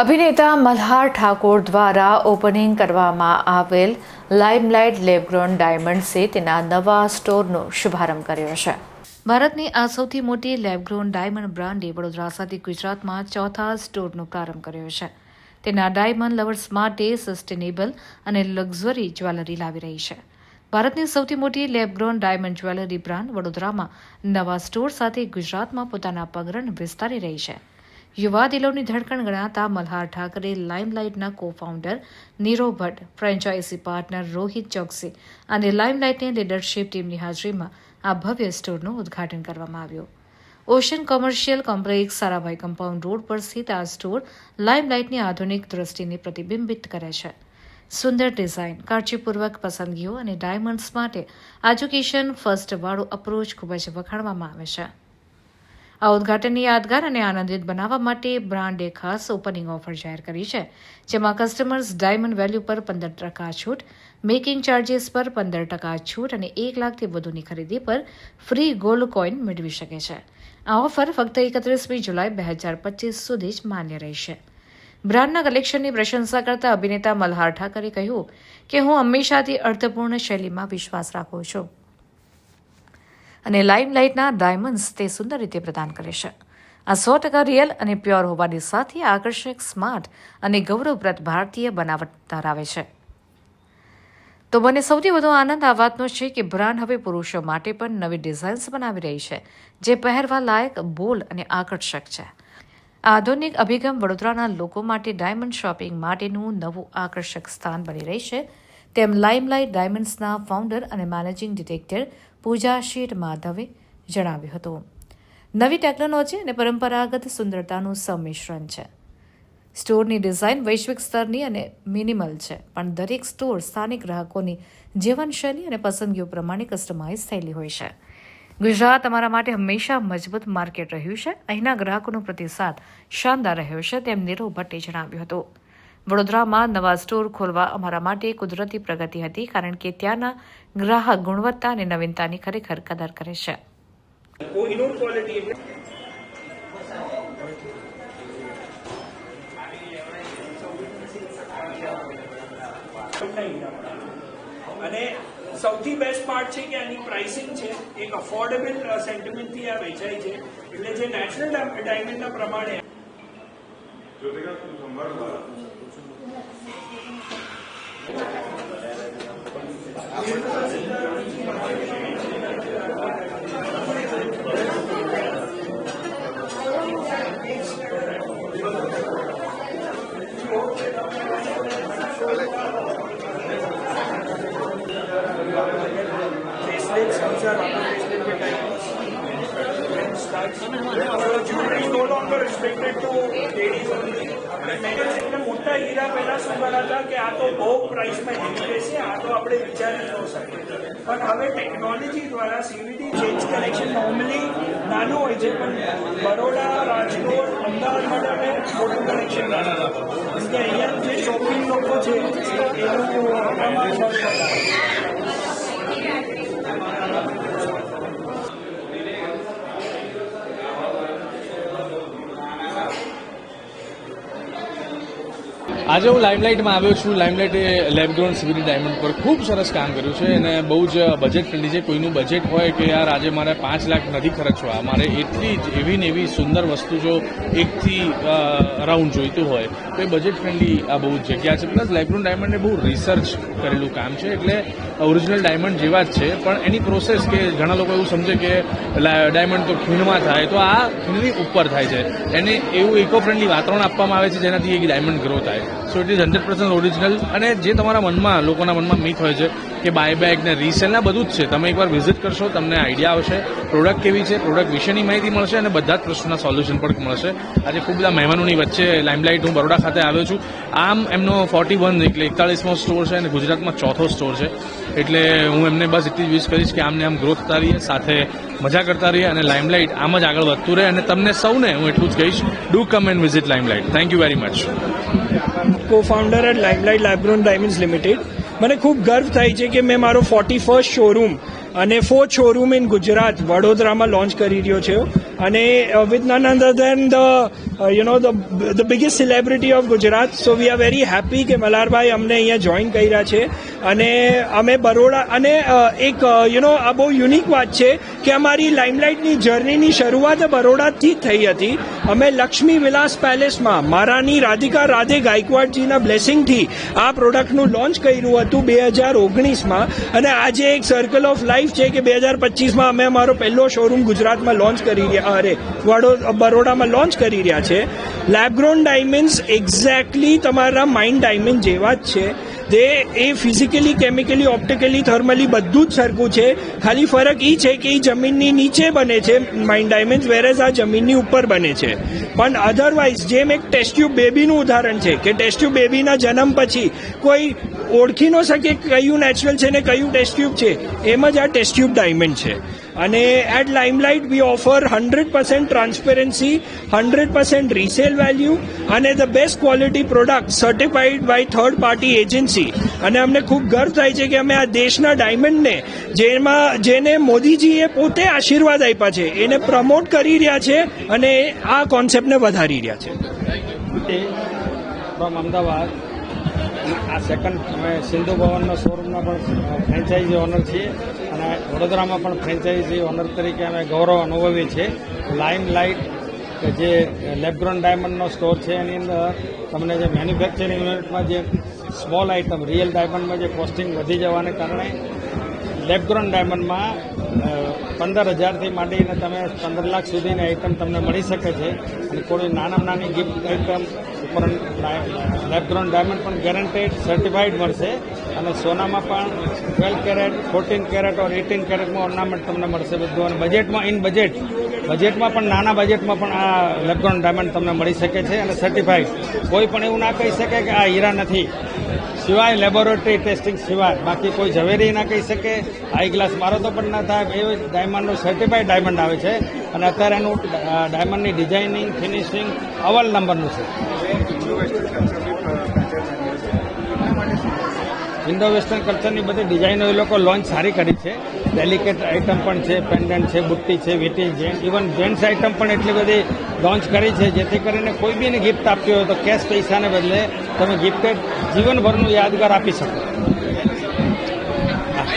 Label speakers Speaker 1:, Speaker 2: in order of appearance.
Speaker 1: અભિનેતા મલ્હાર ઠાકોર દ્વારા ઓપનિંગ કરવામાં આવેલ લાઇમલાઇટ લેબગ્રોન ડાયમંડ્સે તેના નવા સ્ટોરનો શુભારંભ કર્યો છે. ભારતની આ સૌથી મોટી લેબગ્રોન ડાયમંડ બ્રાન્ડે વડોદરા સાથે ગુજરાતમાં ચોથા સ્ટોરનો પ્રારંભ કર્યો છે. તેના ડાયમંડ લવર્સ માટે સસ્ટેનેબલ અને લક્ઝરી જ્વેલરી લાવી રહી છે. ભારતની સૌથી મોટી લેબગ્રોન ડાયમંડ જ્વેલરી બ્રાન્ડ વડોદરામાં નવા સ્ટોર સાથે ગુજરાતમાં પોતાના પગરણ વિસ્તારી રહી છે. યુવા દિલોની ધડકણ ગણાતા Malhar Thackeray લાઇમલાઇટના co founder Bhatt franchise partner Rohit Choksi અને લાઇમલાઇટની લીડરશીપ ટીમની હાજરીમાં આ ભવ્ય સ્ટોરનું ઉદ્ઘાટન કરવામાં આવ્યું. Ocean commercial complex Sarabhai compound road પર સ્થિત આ સ્ટોર લાઇમલાઇટની આધુનિક દ્રષ્ટિને પ્રતિબિંબિત કરે છે. સુંદર ડિઝાઇન, કાળજીપૂર્વક પસંદગીઓ અને ડાયમંડ્સ માટે એજ્યુકેશન ફર્સ્ટવાળો અપ્રોચ ખૂબ જ વખાણવામાં આવે છે. આ ઉદઘાટનને યાદગાર અને આનંદિત બનાવવા માટે બ્રાન્ડે ખાસ ઓપનિંગ ઓફર જાહેર કરી છે, જેમાં કસ્ટમર્સ ડાયમંડ વેલ્યુ પર પંદર ટકા છૂટ મેકિંગ ચાર્જીસ પર પંદર ટકા છૂટ અને એક લાખથી વધુની ખરીદી પર ફ્રી ગોલ્ડ કોઇન મેળવી શકે છે. આ ઓફર ફક્ત એકત્રીસમી જુલાઈ બે હજાર પચીસ સુધી જ માન્ય રહેશે. બ્રાન્ડના કલેક્શનની પ્રશંસા કરતા અભિનેતા મલ્હાર ઠાકરે કહ્યું કે, હું હંમેશાથી અર્થપૂર્ણ શૈલીમાં વિશ્વાસ રાખું છું. અને લાઇમલાઇટના ડાયમંડ્સ તે સુંદર રીતે પ્રદાન કરે છે. આ સો ટકા રિયલ અને પ્યોર હોવાની સાથે આકર્ષક, સ્માર્ટ અને ગૌરવપ્રદ ભારતીય બનાવટ ધરાવે છે. તો મને સૌથી વધુ આનંદ આ વાતનો છે કે બ્રાન્ડ હવે પુરુષો માટે પણ નવી ડિઝાઇન્સ બનાવી રહી છે, જે પહેરવા લાયક બોલ અને આકર્ષક છે. આધુનિક અભિગમ વડોદરાના લોકો માટે ડાયમંડ શોપિંગ માટેનું નવું આકર્ષક સ્થાન બની રહી છે. તેમ લાઇમલાઇટ ડાયમંડ્સના ફાઉન્ડર અને મેનેજિંગ ડિરેક્ટર પૂજા શેઠ માધવે જણાવ્યું હતું. નવી ટેકનોલોજી અને પરંપરાગત સુંદરતાનું સંમિશ્રણ છે. સ્ટોરની ડિઝાઇન વૈશ્વિક સ્તરની અને મિનિમલ છે, પણ દરેક સ્ટોર સ્થાનિક ગ્રાહકોની જીવનશૈલી અને પસંદગીઓ પ્રમાણે કસ્ટમાઇઝ થયેલી હોય છે. ગુજરાત અમારા માટે હંમેશા મજબૂત માર્કેટ રહ્યું છે. અહીંના ગ્રાહકોનો પ્રતિસાદ શાનદાર રહ્યો છે, તેમ નીરવ ભટ્ટે જણાવ્યું હતું. વડોદરામાં નવા સ્ટોર ખોલવા અમારા માટે કુદરતી પ્રગતિ હતી કારણ કે ત્યાંના ગ્રાહક ગુણવત્તા અને નવીનતાની ખરેખર કદર કરે છે.
Speaker 2: અને સૌથી બેસ્ટ પાર્ટ છે કે આની પ્રાઇસિંગ છે એક અફોર્ડેબલ સેન્ટિમેન્ટથી આ વેચાય છે. એટલે જે નેશનલ ડાયમંડના પ્રમાણે no longer restricted to ladies only. મેં હીરા, પહેલા શું હતા કે આ તો બહુ પ્રાઇસમાં હેવી રહેશે આ તો આપણે વિચારી ન શકીએ. પણ હવે ટેકનોલોજી દ્વારા સીવીડી ચેન્જ કલેક્શન નોર્મલી નાનું હોય છે, પણ બરોડા, રાજકોટ, અમદાવાદ માટે અમે મોટું કલેક્શન કે અહીંયા જે શોપિંગ લોકો છે એનું પ્રમાણ
Speaker 3: આજે હું લાઇમલાઇટમાં આવ્યો છું. લાઇમલાઇટે લેબગ્રોન સીવીડી, ડાયમંડ પર ખૂબ સરસ કામ કર્યું છે અને બહુ જ બજેટ ફ્રેન્ડલી છે. કોઈનું બજેટ હોય કે યાર આજે મારે પાંચ લાખ નથી ખર્ચવા, મારે એટલી જ એવી ને એવી સુંદર વસ્તુ જો એકથી રાઉન્ડ જોઈતું હોય, તો એ બજેટ ફ્રેન્ડલી આ બહુ જ જગ્યા છે. પ્લસ લેબગ્રોન ડાયમંડે બહુ રિસર્ચ કરેલું કામ છે. એટલે ઓરિજિનલ ડાયમંડ જેવા જ છે. પણ એની પ્રોસેસ કે ઘણા લોકો એવું સમજે કે ડાયમંડ તો ખીણમાં થાય, તો આ ખીણની ઉપર થાય છે. એને એવું ઇકો ફ્રેન્ડલી વાતાવરણ આપવામાં આવે છે જેનાથી એક ડાયમંડ ગ્રો થાય. So it is hundred percent original અને જે તમારા મનમાં, લોકોના મનમાં મિથ હોય છે કે બાય બેક ને રીસેલ ને બધું જ છે, તમે એકવાર વિઝિટ કરશો, તમને આઈડિયા આવશે પ્રોડક્ટ કેવી છે પ્રોડક્ટ વિશેની માહિતી મળશે અને બધા જ પ્રશ્નોના સોલ્યુશન પણ મળશે. આજે ખૂબ બધા મહેમાનોની વચ્ચે લાઇમલાઇટ હું બરોડા ખાતે આવ્યો છું. આમ એમનો ફોર્ટી વન એટલે એકતાળીસમો સ્ટોર છે અને ગુજરાતમાં ચોથો સ્ટોર છે. એટલે હું એમને બસ એટલી જ વિશ કરીશ કે આમને આમ ગ્રોથ થતા રહીએ, સાથે મજા કરતા રહીએ અને લાઇમલાઇટ આમ જ આગળ વધતું રહે. અને તમને સૌને હું એટલું જ કહીશ do come and visit limelight thank you very much
Speaker 2: co founder at limelight lab grown diamonds limited મને ખૂબ ગર્વ થાય છે કે મેં મારો ફોર્ટી ફર્સ્ટ શોરૂમ અને ફોર્થ શોરૂમ ઇન ગુજરાત વડોદરામાં લોન્ચ કરી રહ્યો છે. અને Vigyananand then the you know the the biggest celebrity of Gujarat so we are very happy કે મલારભાઈ અમને અહીંયા જોઈન કર્યા છે. અને અમે બરોડા, અને એક યુ નો આ બહુ યુનિક વાત છે કે અમારી લાઇમલાઇટની જર્નીની શરૂઆત બરોડાથી જ થઈ હતી. અમે લક્ષ્મી વિલાસ પેલેસમાં મારાની રાધિકા રાધે ગાયકવાડજીના બ્લેસિંગથી આ પ્રોડક્ટનું લોન્ચ કર્યું હતું બે હજાર ઓગણીસમાં. અને આજે એક સર્કલ ઓફ લાઈફ છે કે બે હજાર પચીસમાં અમે અમારો પહેલો શોરૂમ ગુજરાતમાં લોન્ચ કરી રહ્યા અરે બરોડામાં લોન્ચ કરી રહ્યા છે. લેબગ્રોન ડાયમંડ્સ એક્ઝેક્ટલી તમારા માઇન્ડ ડાયમંડ જેવા જ છે. તે એ ફિઝિકલી કેમિકલી ઓપ્ટિકલી થર્મલી બધું જ સરખું છે. ખાલી ફરક એ છે કે એ જમીનની નીચે બને છે માઇન્ડ ડાયમંડ વેરેઝ આ જમીનની ઉપર બને છે. પણ અધરવાઇઝ જેમ એક ટેસ્ટ્યુબ બેબીનું ઉદાહરણ છે, કે ટેસ્ટ્યુબ બેબીના જન્મ પછી કોઈ ઓળખી ન શકે કયું નેચરલ છે ને કયું ટેસ્ટ્યુબ છે, એમ જ આ ટેસ્ટ્યુબ ડાયમંડ છે. અને at limelight we offer hundred percent transparency hundred percent resale value અને the best quality product certified by third party agency અને અમને ખૂબ ગર્વ થાય છે કે અમે આ દેશના ડાયમંડને, જેમાં, જેને મોદીજીએ પોતે આશીર્વાદ આપ્યા છે, એને પ્રમોટ કરી રહ્યા છે અને આ કોન્સેપ્ટને વધારી રહ્યા છે.
Speaker 4: અમદાવાદ આ સેકન્ડ અમે સિંધુ ભવનના શોરૂમના પણ ફ્રેન્ચાઇઝી ઓનર છીએ અને વડોદરામાં પણ ફ્રેન્ચાઇઝી ઓનર તરીકે અમે ગૌરવ અનુભવીએ છીએ. લાઇમ લાઇટ જે લેબગ્રોન ડાયમંડનો સ્ટોર છે એની અંદર તમને જે મેન્યુફેક્ચરિંગ યુનિટમાં જે સ્મોલ આઇટમ રિયલ ડાયમંડમાં જે કોસ્ટિંગ વધી જવાને કારણે લેબગ્રોન ડાયમંડમાં પંદર હજારથી માંડીને તમે પંદર લાખ સુધીની આઇટમ તમને મળી શકે છે. અને કોઈ નાનામાં નાની ગિફ્ટ આઇટમ ઉપર લેબગ્રોન ડાયમંડ પણ ગેરંટેડ સર્ટિફાઈડ મળશે. અને સોનામાં પણ twelve carat fourteen carat or eighteen કેરેટમાં ornament તમને મળશે બધું. અને બજેટમાં ઇન બજેટ બજેટમાં પણ, નાના બજેટમાં પણ આ લેબગ્રોન ડાયમંડ તમને મળી શકે છે અને સર્ટિફાઈડ કોઈ પણ એવું ના કહી શકે કે આ હીરા નથી. સિવાય લેબોરેટરી ટેસ્ટિંગ સિવાય. બાકી કોઈ ઝવેરી ના કહી શકે. હાઈ ગ્લાસ મારો તો પણ ના થાય. એ ડાયમંડનું સર્ટિફાઈડ ડાયમંડ આવે છે. અને અત્યારે એનું ડાયમંડની ડિઝાઇનિંગ ફિનિશિંગ અવલ નંબરનું છે. ઇન્ડો વેસ્ટર્ન કલ્ચરની બધી ડિઝાઇનો એ લોકો લોન્ચ સારી કરી છે. ડેલિકેટ આઇટમ પણ છે પેન્ડન્ટ છે, બુટ્ટી છે, વિટી જેન્ટ ઇવન જેન્ટ્સ આઇટમ પણ એટલી બધી લોન્ચ કરી છે, જેથી કરીને કોઈ બીને ગિફ્ટ આપતી હોય તો કેશ પૈસાને બદલે તમે ગિફ્ટેડ જીવનભરનું યાદગાર આપી શકો.